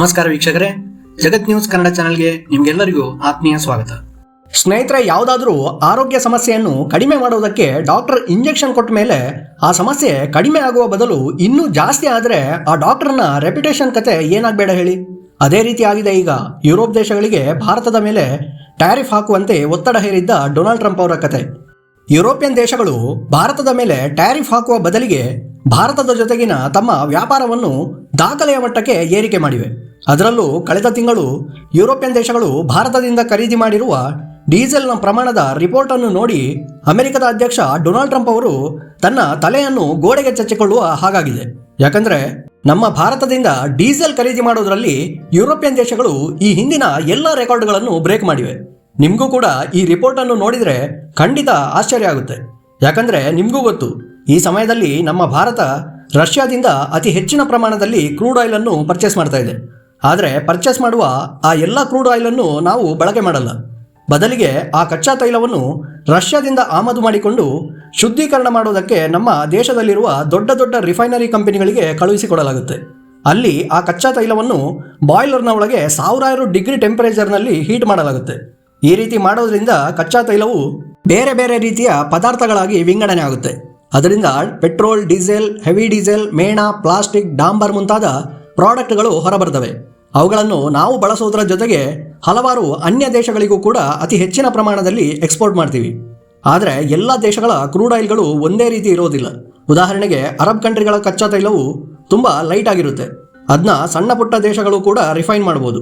ನಮಸ್ಕಾರ ವೀಕ್ಷಕರೇ. ಜಗತ್ ನ್ಯೂಸ್ ಕನ್ನಡ ಚಾನೆಲ್ಗೆ ನಿಮ್ಗೆಲ್ಲರಿಗೂ ಆತ್ಮೀಯ ಸ್ವಾಗತ. ಸ್ನೇಹಿತರೆ, ಯಾವುದಾದ್ರೂ ಆರೋಗ್ಯ ಸಮಸ್ಯೆಯನ್ನು ಕಡಿಮೆ ಮಾಡುವುದಕ್ಕೆ ಡಾಕ್ಟರ್ ಇಂಜೆಕ್ಷನ್ ಕೊಟ್ಟ ಮೇಲೆ ಆ ಸಮಸ್ಯೆ ಕಡಿಮೆ ಆಗುವ ಬದಲು ಇನ್ನೂ ಜಾಸ್ತಿ ಆದರೆ ಆ ಡಾಕ್ಟರ್ನ ರೆಪ್ಯುಟೇಷನ್ ಕತೆ ಏನಾಗಬೇಡ ಹೇಳಿ. ಅದೇ ರೀತಿ ಆಗಿದೆ ಈಗ. ಯುರೋಪ್ ದೇಶಗಳಿಗೆ ಭಾರತದ ಮೇಲೆ ಟ್ಯಾರಿಫ್ ಹಾಕುವಂತೆ ಒತ್ತಡ ಹೇರಿದ್ದ ಡೊನಾಲ್ಡ್ ಟ್ರಂಪ್ ಅವರ ಕತೆ. ಯುರೋಪಿಯನ್ ದೇಶಗಳು ಭಾರತದ ಮೇಲೆ ಟ್ಯಾರಿಫ್ ಹಾಕುವ ಬದಲಿಗೆ ಭಾರತದ ಜೊತೆಗಿನ ತಮ್ಮ ವ್ಯಾಪಾರವನ್ನು ದಾಖಲೆಯ ಮಟ್ಟಕ್ಕೆ ಏರಿಕೆ ಮಾಡಿವೆ. ಅದರಲ್ಲೂ ಕಳೆದ ತಿಂಗಳು ಯುರೋಪಿಯನ್ ದೇಶಗಳು ಭಾರತದಿಂದ ಖರೀದಿ ಮಾಡಿರುವ ಡೀಸೆಲ್ನ ಪ್ರಮಾಣದ ರಿಪೋರ್ಟ್ ಅನ್ನು ನೋಡಿ ಅಮೆರಿಕದ ಅಧ್ಯಕ್ಷ ಡೊನಾಲ್ಡ್ ಟ್ರಂಪ್ ಅವರು ತನ್ನ ತಲೆಯನ್ನು ಗೋಡೆಗೆ ಚಚ್ಚಿಕೊಳ್ಳುವ ಹಾಗಾಗಿದೆ. ಯಾಕಂದ್ರೆ ನಮ್ಮ ಭಾರತದಿಂದ ಡೀಸೆಲ್ ಖರೀದಿ ಮಾಡೋದರಲ್ಲಿ ಯುರೋಪಿಯನ್ ದೇಶಗಳು ಈ ಹಿಂದಿನ ಎಲ್ಲ ರೆಕಾರ್ಡ್ಗಳನ್ನು ಬ್ರೇಕ್ ಮಾಡಿವೆ. ನಿಮಗೂ ಕೂಡ ಈ ರಿಪೋರ್ಟ್ ಅನ್ನು ನೋಡಿದ್ರೆ ಖಂಡಿತ ಆಶ್ಚರ್ಯ ಆಗುತ್ತೆ. ಯಾಕಂದ್ರೆ ನಿಮಗೂ ಗೊತ್ತು, ಈ ಸಮಯದಲ್ಲಿ ನಮ್ಮ ಭಾರತ ರಷ್ಯಾದಿಂದ ಅತಿ ಹೆಚ್ಚಿನ ಪ್ರಮಾಣದಲ್ಲಿ ಕ್ರೂಡ್ ಆಯಿಲ್ ಅನ್ನು ಪರ್ಚೇಸ್ ಮಾಡ್ತಾ ಇದೆ. ಆದರೆ ಪರ್ಚೇಸ್ ಮಾಡುವ ಆ ಎಲ್ಲ ಕ್ರೂಡ್ ಆಯಿಲ್ ಅನ್ನು ನಾವು ಬಳಕೆ ಮಾಡಲ್ಲ. ಬದಲಿಗೆ ಆ ಕಚ್ಚಾ ತೈಲವನ್ನು ರಷ್ಯಾದಿಂದ ಆಮದು ಮಾಡಿಕೊಂಡು ಶುದ್ಧೀಕರಣ ಮಾಡೋದಕ್ಕೆ ನಮ್ಮ ದೇಶದಲ್ಲಿರುವ ದೊಡ್ಡ ದೊಡ್ಡ ರಿಫೈನರಿ ಕಂಪನಿಗಳಿಗೆ ಕಳುಹಿಸಿಕೊಡಲಾಗುತ್ತೆ. ಅಲ್ಲಿ ಆ ಕಚ್ಚಾ ತೈಲವನ್ನು ಬಾಯ್ಲರ್ನ ಒಳಗೆ ಸಾವಿರಾರು ಡಿಗ್ರಿ ಟೆಂಪರೇಚರ್ನಲ್ಲಿ ಹೀಟ್ ಮಾಡಲಾಗುತ್ತೆ. ಈ ರೀತಿ ಮಾಡೋದ್ರಿಂದ ಕಚ್ಚಾ ತೈಲವು ಬೇರೆ ಬೇರೆ ರೀತಿಯ ಪದಾರ್ಥಗಳಾಗಿ ವಿಂಗಡಣೆ ಆಗುತ್ತೆ. ಅದರಿಂದ ಪೆಟ್ರೋಲ್, ಡೀಸೆಲ್ ಹೆವಿ ಡೀಸೆಲ್, ಮೇಣ ಪ್ಲಾಸ್ಟಿಕ್ ಡಾಂಬರ್ ಮುಂತಾದ ಪ್ರಾಡಕ್ಟ್ಗಳು ಹೊರಬರ್ತವೆ ಅವುಗಳನ್ನು ನಾವು ಬಳಸೋದರ ಜೊತೆಗೆ ಹಲವಾರು ಅನ್ಯ ದೇಶಗಳಿಗೂ ಕೂಡ ಅತಿ ಹೆಚ್ಚಿನ ಪ್ರಮಾಣದಲ್ಲಿ ಎಕ್ಸ್ಪೋರ್ಟ್ ಮಾಡ್ತೀವಿ. ಆದರೆ ಎಲ್ಲ ದೇಶಗಳ ಕ್ರೂಡ್ ಆಯಿಲ್ಗಳು ಒಂದೇ ರೀತಿ ಇರೋದಿಲ್ಲ. ಉದಾಹರಣೆಗೆ ಅರಬ್ ಕಂಟ್ರಿಗಳ ಕಚ್ಚಾ ತೈಲವು ತುಂಬ ಲೈಟ್ ಆಗಿರುತ್ತೆ. ಅದನ್ನ ಸಣ್ಣ ಪುಟ್ಟ ದೇಶಗಳು ಕೂಡ ರಿಫೈನ್ ಮಾಡ್ಬೋದು.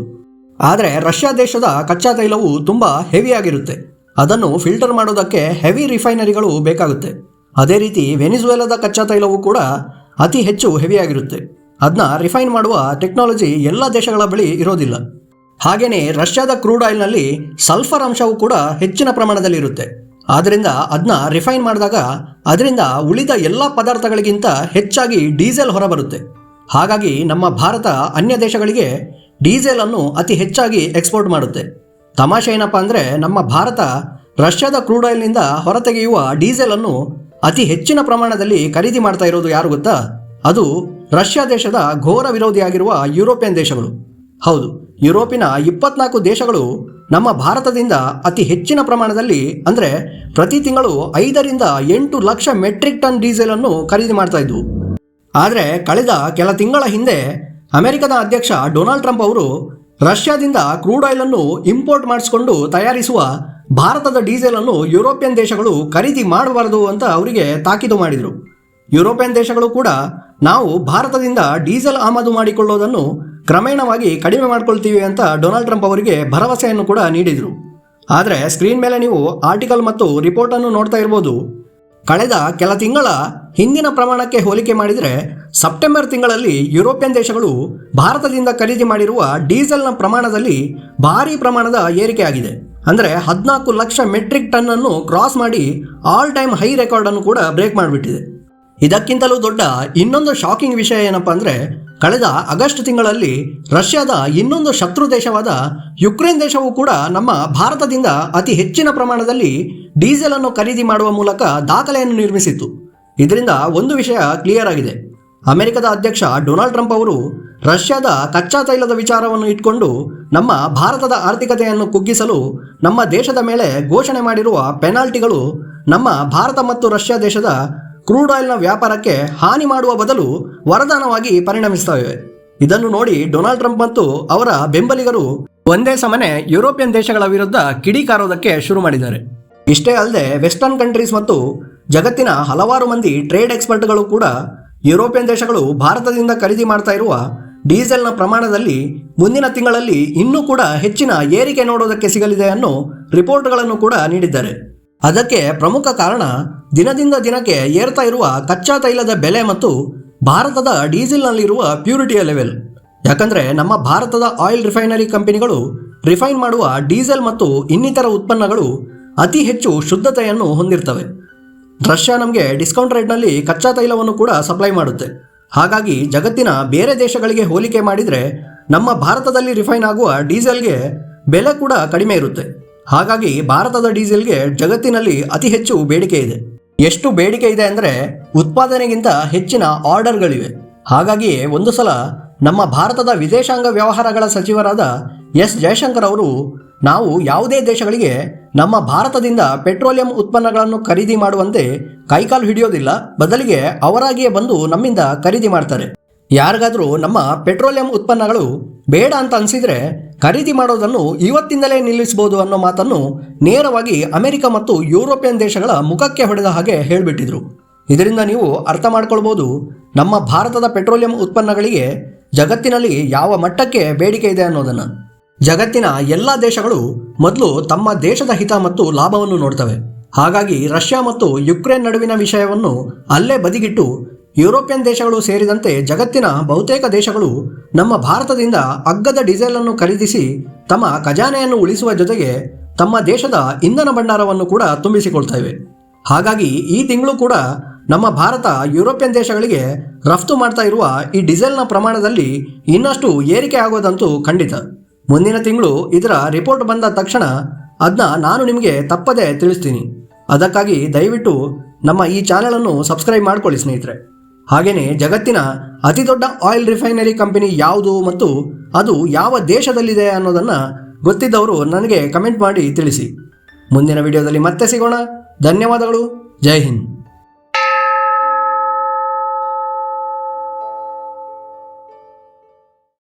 ಆದರೆ ರಷ್ಯಾ ದೇಶದ ಕಚ್ಚಾ ತೈಲವು ತುಂಬ ಹೆವಿ ಆಗಿರುತ್ತೆ. ಅದನ್ನು ಫಿಲ್ಟರ್ ಮಾಡೋದಕ್ಕೆ ಹೆವಿ ರಿಫೈನರಿಗಳು ಬೇಕಾಗುತ್ತೆ. ಅದೇ ರೀತಿ ವೆನಿಜುವೆಲಾದ ಕಚ್ಚಾ ತೈಲವು ಕೂಡ ಅತಿ ಹೆಚ್ಚು ಹೆವಿ ಆಗಿರುತ್ತೆ. ಅದನ್ನ ರಿಫೈನ್ ಮಾಡುವ ಟೆಕ್ನಾಲಜಿ ಎಲ್ಲ ದೇಶಗಳ ಬಳಿ ಇರೋದಿಲ್ಲ. ಹಾಗೆಯೇ ರಷ್ಯಾದ ಕ್ರೂಡ್ ಆಯಿಲ್ನಲ್ಲಿ ಸಲ್ಫರ್ ಅಂಶವು ಕೂಡ ಹೆಚ್ಚಿನ ಪ್ರಮಾಣದಲ್ಲಿ ಇರುತ್ತೆ. ಆದ್ದರಿಂದ ಅದನ್ನ ರಿಫೈನ್ ಮಾಡಿದಾಗ ಅದರಿಂದ ಉಳಿದ ಎಲ್ಲ ಪದಾರ್ಥಗಳಿಗಿಂತ ಹೆಚ್ಚಾಗಿ ಡೀಸೆಲ್ ಹೊರಬರುತ್ತೆ. ಹಾಗಾಗಿ ನಮ್ಮ ಭಾರತ ಅನ್ಯ ದೇಶಗಳಿಗೆ ಡೀಸೆಲ್ ಅನ್ನು ಅತಿ ಹೆಚ್ಚಾಗಿ ಎಕ್ಸ್ಪೋರ್ಟ್ ಮಾಡುತ್ತೆ. ತಮಾಷೆ ಏನಪ್ಪ ಅಂದರೆ ನಮ್ಮ ಭಾರತ ರಷ್ಯಾದ ಕ್ರೂಡ್ ಆಯಿಲ್ನಿಂದ ಹೊರತೆಗೆಯುವ ಡೀಸೆಲ್ ಅನ್ನು ಅತಿ ಹೆಚ್ಚಿನ ಪ್ರಮಾಣದಲ್ಲಿ ಖರೀದಿ ಮಾಡ್ತಾ ಇರೋದು ಯಾರು ಗೊತ್ತಾ? ಅದು ರಷ್ಯಾ ದೇಶದ ಘೋರ ವಿರೋಧಿಯಾಗಿರುವ ಯುರೋಪಿಯನ್ ದೇಶಗಳು. ಹೌದು, ಯುರೋಪಿನ ಇಪ್ಪತ್ನಾಲ್ಕು ದೇಶಗಳು ನಮ್ಮ ಭಾರತದಿಂದ ಅತಿ ಹೆಚ್ಚಿನ ಪ್ರಮಾಣದಲ್ಲಿ ಅಂದರೆ ಪ್ರತಿ ತಿಂಗಳು ಐದರಿಂದ ಎಂಟು ಲಕ್ಷ ಮೆಟ್ರಿಕ್ ಟನ್ ಡೀಸೆಲ್ ಅನ್ನು ಖರೀದಿ ಮಾಡ್ತಾ ಇದ್ವು. ಆದರೆ ಕಳೆದ ಕೆಲ ತಿಂಗಳ ಹಿಂದೆ ಅಮೆರಿಕದ ಅಧ್ಯಕ್ಷ ಡೊನಾಲ್ಡ್ ಟ್ರಂಪ್ ಅವರು ರಷ್ಯಾದಿಂದ ಕ್ರೂಡ್ ಆಯಿಲ್ ಅನ್ನು ಇಂಪೋರ್ಟ್ ಮಾಡಿಸಿಕೊಂಡು ತಯಾರಿಸುವ ಭಾರತದ ಡೀಸೆಲ್ ಅನ್ನು ಯುರೋಪಿಯನ್ ದೇಶಗಳು ಖರೀದಿ ಮಾಡಬಾರದು ಅಂತ ಅವರಿಗೆ ತಾಕೀತು ಮಾಡಿದರು. ಯುರೋಪಿಯನ್ ದೇಶಗಳು ಕೂಡ ನಾವು ಭಾರತದಿಂದ ಡೀಸೆಲ್ ಆಮದು ಮಾಡಿಕೊಳ್ಳೋದನ್ನು ಕ್ರಮೇಣವಾಗಿ ಕಡಿಮೆ ಮಾಡಿಕೊಳ್ತೀವಿ ಅಂತ ಡೊನಾಲ್ಡ್ ಟ್ರಂಪ್ ಅವರಿಗೆ ಭರವಸೆಯನ್ನು ಕೂಡ ನೀಡಿದರು. ಆದರೆ ಸ್ಕ್ರೀನ್ ಮೇಲೆ ನೀವು ಆರ್ಟಿಕಲ್ ಮತ್ತು ರಿಪೋರ್ಟನ್ನು ನೋಡ್ತಾ ಇರ್ಬೋದು. ಕಳೆದ ಕೆಲ ತಿಂಗಳ ಹಿಂದಿನ ಪ್ರಮಾಣಕ್ಕೆ ಹೋಲಿಕೆ ಮಾಡಿದರೆ ಸೆಪ್ಟೆಂಬರ್ ತಿಂಗಳಲ್ಲಿ ಯುರೋಪಿಯನ್ ದೇಶಗಳು ಭಾರತದಿಂದ ಖರೀದಿ ಮಾಡಿರುವ ಡೀಸೆಲ್ನ ಪ್ರಮಾಣದಲ್ಲಿ ಭಾರೀ ಪ್ರಮಾಣದ ಏರಿಕೆಯಾಗಿದೆ ಅಂದರೆ ಹದಿನಾಲ್ಕು ಲಕ್ಷ ಮೆಟ್ರಿಕ್ ಟನ್ ಅನ್ನು ಕ್ರಾಸ್ ಮಾಡಿ ಆಲ್ ಟೈಮ್ ಹೈ ರೆಕಾರ್ಡನ್ನು ಕೂಡ ಬ್ರೇಕ್ ಮಾಡಿಬಿಟ್ಟಿದೆ. ಇದಕ್ಕಿಂತಲೂ ದೊಡ್ಡ ಇನ್ನೊಂದು ಶಾಕಿಂಗ್ ವಿಷಯ ಏನಪ್ಪಾ ಅಂದರೆ, ಕಳೆದ ಆಗಸ್ಟ್ ತಿಂಗಳಲ್ಲಿ ರಷ್ಯಾದ ಇನ್ನೊಂದು ಶತ್ರು ದೇಶವಾದ ಯುಕ್ರೇನ್ ದೇಶವು ಕೂಡ ನಮ್ಮ ಭಾರತದಿಂದ ಅತಿ ಹೆಚ್ಚಿನ ಪ್ರಮಾಣದಲ್ಲಿ ಡೀಸೆಲ್ ಅನ್ನು ಖರೀದಿ ಮಾಡುವ ಮೂಲಕ ದಾಖಲೆಯನ್ನು ನಿರ್ಮಿಸಿತ್ತು. ಇದರಿಂದ ಒಂದು ವಿಷಯ ಕ್ಲಿಯರ್ ಆಗಿದೆ. ಅಮೆರಿಕದ ಅಧ್ಯಕ್ಷ ಡೊನಾಲ್ಡ್ ಟ್ರಂಪ್ ಅವರು ರಷ್ಯಾದ ಕಚ್ಚಾ ತೈಲದ ವಿಚಾರವನ್ನು ಇಟ್ಕೊಂಡು ನಮ್ಮ ಭಾರತದ ಆರ್ಥಿಕತೆಯನ್ನು ಕುಗ್ಗಿಸಲು ನಮ್ಮ ದೇಶದ ಮೇಲೆ ಘೋಷಣೆ ಮಾಡಿರುವ ಪೆನಾಲ್ಟಿಗಳು ನಮ್ಮ ಭಾರತ ಮತ್ತು ರಷ್ಯಾ ದೇಶದ ಕ್ರೂಡ್ ಆಯಿಲ್ನ ವ್ಯಾಪಾರಕ್ಕೆ ಹಾನಿ ಮಾಡುವ ಬದಲು ವರದಾನವಾಗಿ ಪರಿಣಮಿಸುತ್ತವೆ. ಇದನ್ನು ನೋಡಿ ಡೊನಾಲ್ಡ್ ಟ್ರಂಪ್ ಮತ್ತು ಅವರ ಬೆಂಬಲಿಗರು ಒಂದೇ ಸಮನೆ ಯುರೋಪಿಯನ್ ದೇಶಗಳ ವಿರುದ್ಧ ಕಿಡಿಕಾರೋದಕ್ಕೆ ಶುರು ಮಾಡಿದ್ದಾರೆ. ಇಷ್ಟೇ ಅಲ್ಲದೆ ವೆಸ್ಟರ್ನ್ ಕಂಟ್ರೀಸ್ ಮತ್ತು ಜಗತ್ತಿನ ಹಲವಾರು ಮಂದಿ ಟ್ರೇಡ್ ಎಕ್ಸ್ಪರ್ಟ್ಗಳು ಕೂಡ ಯುರೋಪಿಯನ್ ದೇಶಗಳು ಭಾರತದಿಂದ ಖರೀದಿ ಮಾಡ್ತಾ ಇರುವ ಡೀಸೆಲ್ನ ಪ್ರಮಾಣದಲ್ಲಿ ಮುಂದಿನ ತಿಂಗಳಲ್ಲಿ ಇನ್ನೂ ಕೂಡ ಹೆಚ್ಚಿನ ಏರಿಕೆ ನೋಡೋದಕ್ಕೆ ಸಿಗಲಿದೆ ಅನ್ನೋ ರಿಪೋರ್ಟ್ಗಳನ್ನು ಕೂಡ ನೀಡಿದ್ದಾರೆ. ಅದಕ್ಕೆ ಪ್ರಮುಖ ಕಾರಣ ದಿನದಿಂದ ದಿನಕ್ಕೆ ಏರ್ತಾ ಇರುವ ಕಚ್ಚಾ ತೈಲದ ಬೆಲೆ ಮತ್ತು ಭಾರತದ ಡೀಸೆಲ್ನಲ್ಲಿರುವ ಪ್ಯೂರಿಟಿಯ ಲೆವೆಲ್. ಯಾಕಂದ್ರೆ ನಮ್ಮ ಭಾರತದ ಆಯಿಲ್ ರಿಫೈನರಿ ಕಂಪನಿಗಳು ರಿಫೈನ್ ಮಾಡುವ ಡೀಸೆಲ್ ಮತ್ತು ಇನ್ನಿತರ ಉತ್ಪನ್ನಗಳು ಅತಿ ಹೆಚ್ಚು ಶುದ್ಧತೆಯನ್ನು ಹೊಂದಿರ್ತವೆ. ರಷ್ಯಾ ನಮಗೆ ಡಿಸ್ಕೌಂಟ್ ರೇಟ್ನಲ್ಲಿ ಕಚ್ಚಾ ತೈಲವನ್ನು ಕೂಡ ಸಪ್ಲೈ ಮಾಡುತ್ತೆ. ಹಾಗಾಗಿ ಜಗತ್ತಿನ ಬೇರೆ ದೇಶಗಳಿಗೆ ಹೋಲಿಕೆ ಮಾಡಿದರೆ ನಮ್ಮ ಭಾರತದಲ್ಲಿ ರಿಫೈನ್ ಆಗುವ ಡೀಸೆಲ್ಗೆ ಬೆಲೆ ಕೂಡ ಕಡಿಮೆ ಇರುತ್ತೆ. ಹಾಗಾಗಿ ಭಾರತದ ಡೀಸೆಲ್ಗೆ ಜಗತ್ತಿನಲ್ಲಿ ಅತಿ ಹೆಚ್ಚು ಬೇಡಿಕೆ ಇದೆ. ಎಷ್ಟು ಬೇಡಿಕೆ ಇದೆ ಅಂದರೆ ಉತ್ಪಾದನೆಗಿಂತ ಹೆಚ್ಚಿನ ಆರ್ಡರ್ಗಳಿವೆ. ಹಾಗಾಗಿಯೇ ಒಂದು ಸಲ ನಮ್ಮ ಭಾರತದ ವಿದೇಶಾಂಗ ವ್ಯವಹಾರಗಳ ಸಚಿವರಾದ ಎಸ್. ಜಯಶಂಕರ್ ಅವರು, ನಾವು ಯಾವುದೇ ದೇಶಗಳಿಗೆ ನಮ್ಮ ಭಾರತದಿಂದ ಪೆಟ್ರೋಲಿಯಂ ಉತ್ಪನ್ನಗಳನ್ನು ಖರೀದಿ ಮಾಡುವಂತೆ ಕೈಕಾಲು ಹಿಡಿಯೋದಿಲ್ಲ. ಬದಲಿಗೆ ಅವರಾಗಿಯೇ ಬಂದು ನಮ್ಮಿಂದ ಖರೀದಿ ಮಾಡ್ತಾರೆ. ಯಾರಿಗಾದರೂ ನಮ್ಮ ಪೆಟ್ರೋಲಿಯಂ ಉತ್ಪನ್ನಗಳು ಬೇಡ ಅಂತ ಅನಿಸಿದ್ರೆ ಖರೀದಿ ಮಾಡೋದನ್ನು ಇವತ್ತಿಂದಲೇ ನಿಲ್ಲಿಸಬಹುದು ಅನ್ನೋ ಮಾತನ್ನು ನೇರವಾಗಿ ಅಮೆರಿಕ ಮತ್ತು ಯುರೋಪಿಯನ್ ದೇಶಗಳ ಮುಖಕ್ಕೆ ಹೊಡೆದ ಹಾಗೆ ಹೇಳಿಬಿಟ್ಟಿದ್ರು. ಇದರಿಂದ ನೀವು ಅರ್ಥ ಮಾಡ್ಕೊಳ್ಬೋದು, ನಮ್ಮ ಭಾರತದ ಪೆಟ್ರೋಲಿಯಂ ಉತ್ಪನ್ನಗಳಿಗೆ ಜಗತ್ತಿನಲ್ಲಿ ಯಾವ ಮಟ್ಟಕ್ಕೆ ಬೇಡಿಕೆ ಇದೆ ಅನ್ನೋದನ್ನು. ಜಗತ್ತಿನ ಎಲ್ಲ ದೇಶಗಳು ಮೊದಲು ತಮ್ಮ ದೇಶದ ಹಿತ ಮತ್ತು ಲಾಭವನ್ನು ನೋಡ್ತವೆ. ಹಾಗಾಗಿ ರಷ್ಯಾ ಮತ್ತು ಯುಕ್ರೇನ್ ನಡುವಿನ ವಿಷಯವನ್ನು ಅಲ್ಲೇ ಬದಿಗಿಟ್ಟು ಯುರೋಪಿಯನ್ ದೇಶಗಳು ಸೇರಿದಂತೆ ಜಗತ್ತಿನ ಬಹುತೇಕ ದೇಶಗಳು ನಮ್ಮ ಭಾರತದಿಂದ ಅಗ್ಗದ ಡೀಸೆಲ್ ಅನ್ನು ಖರೀದಿಸಿ ತಮ್ಮ ಖಜಾನೆಯನ್ನು ಉಳಿಸುವ ಜೊತೆಗೆ ತಮ್ಮ ದೇಶದ ಇಂಧನ ಭಂಡಾರವನ್ನು ಕೂಡ ತುಂಬಿಸಿಕೊಳ್ತಾ ಇವೆ ಹಾಗಾಗಿ ಈ ತಿಂಗಳು ಕೂಡ ನಮ್ಮ ಭಾರತ ಯುರೋಪಿಯನ್ ದೇಶಗಳಿಗೆ ರಫ್ತು ಮಾಡ್ತಾ ಇರುವ ಈ ಡೀಸೆಲ್ನ ಪ್ರಮಾಣದಲ್ಲಿ ಇನ್ನಷ್ಟು ಏರಿಕೆ ಆಗೋದಂತೂ ಖಂಡಿತ. ಮುಂದಿನ ತಿಂಗಳು ಇದರ ರಿಪೋರ್ಟ್ ಬಂದ ತಕ್ಷಣ ಅದನ್ನ ನಾನು ನಿಮಗೆ ತಪ್ಪದೇ ತಿಳಿಸ್ತೀನಿ. ಅದಕ್ಕಾಗಿ ದಯವಿಟ್ಟು ನಮ್ಮ ಈ ಚಾನೆಲನ್ನು ಸಬ್ಸ್ಕ್ರೈಬ್ ಮಾಡ್ಕೊಳ್ಳಿ ಸ್ನೇಹಿತರೆ. ಹಾಗೆಯೇ ಜಗತ್ತಿನ ಅತಿ ದೊಡ್ಡ ಆಯಿಲ್ ರಿಫೈನರಿ ಕಂಪನಿ ಯಾವುದು ಮತ್ತು ಅದು ಯಾವ ದೇಶದಲ್ಲಿದೆ ಅನ್ನೋದನ್ನು ಗೊತ್ತಿದ್ದವರು ನನಗೆ ಕಮೆಂಟ್ ಮಾಡಿ ತಿಳಿಸಿ. ಮುಂದಿನ ವಿಡಿಯೋದಲ್ಲಿ ಮತ್ತೆ ಸಿಗೋಣ. ಧನ್ಯವಾದಗಳು. ಜೈ ಹಿಂದ್.